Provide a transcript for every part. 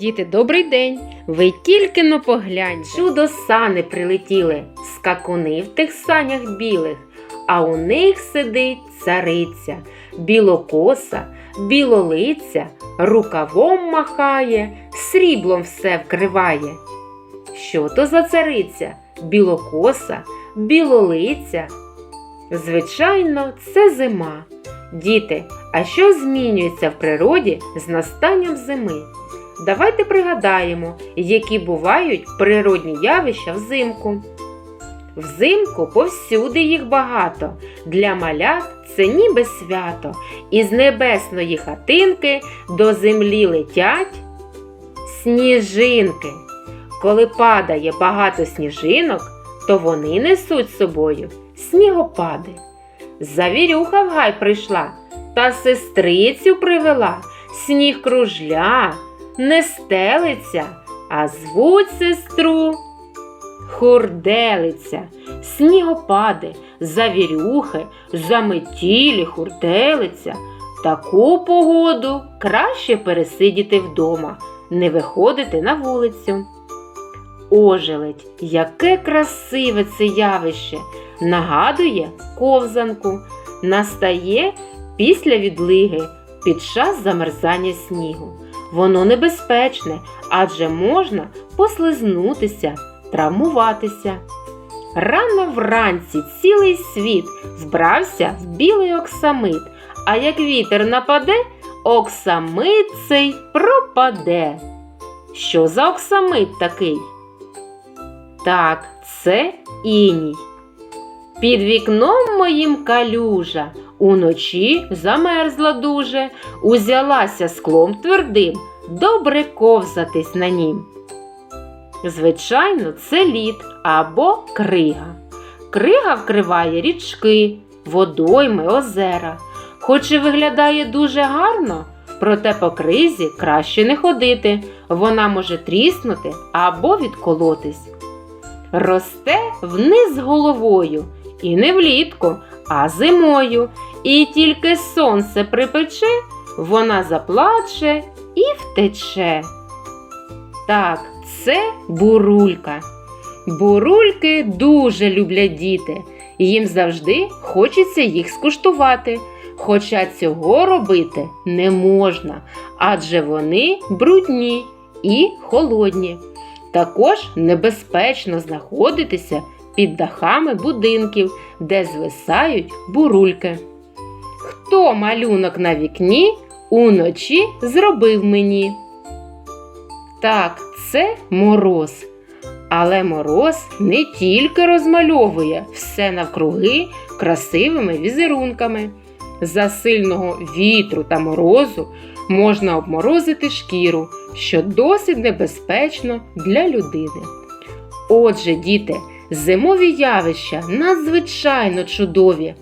Діти, добрий день! Ви тільки но погляньте. Чудо сани прилетіли, скакуни в тих санях білих, а у них сидить цариця, білокоса, білолиця, рукавом махає, сріблом все вкриває. Що то за цариця? Білокоса, білолиця? Звичайно, це зима. Діти, а що змінюється в природі з настанням зими? Давайте пригадаємо, які бувають природні явища взимку. Взимку повсюди їх багато. Для малят це ніби свято. Із небесної хатинки до землі летять сніжинки. Коли падає багато сніжинок, то вони несуть з собою снігопади. Завірюха в гай прийшла та сестрицю привела, сніг кружля, не стелиться, а звуть сестру Хурделиця, снігопади, завірюхи, заметілі, хурделиця. Таку погоду краще пересидіти вдома, не виходити на вулицю. Ожеледь, яке красиве це явище, нагадує ковзанку, настає після відлиги під час замерзання снігу. Воно небезпечне, адже можна послизнутися, травмуватися. Рано вранці цілий світ вбрався в білий оксамит, а як вітер нападе, оксамит цей пропаде. Що за оксамит такий? Так, це іній. Під вікном моїм калюжа, уночі замерзла дуже, узялася склом твердим, добре ковзатись на нім. Звичайно, це лід або крига. Крига вкриває річки, водойми, озера. Хоч і виглядає дуже гарно, проте по кризі краще не ходити, вона може тріснути або відколотись. Росте вниз головою, і не влітку, а зимою, і тільки сонце припече, вона заплаче і втече. Так, це бурулька. Бурульки дуже люблять діти, їм завжди хочеться їх скуштувати. Хоча цього робити не можна, адже вони брудні і холодні. Також небезпечно знаходитися під дахами будинків, де звисають бурульки. Хто малюнок на вікні уночі зробив мені? Так, це мороз. Але мороз не тільки розмальовує все навкруги красивими візерунками. За сильного вітру та морозу можна обморозити шкіру, що досить небезпечно для людини. Отже, діти, зимові явища надзвичайно чудові,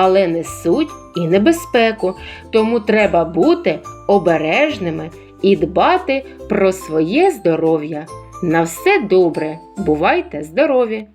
але несуть і небезпеку, тому треба бути обережними і дбати про своє здоров'я. На все добре, бувайте здорові!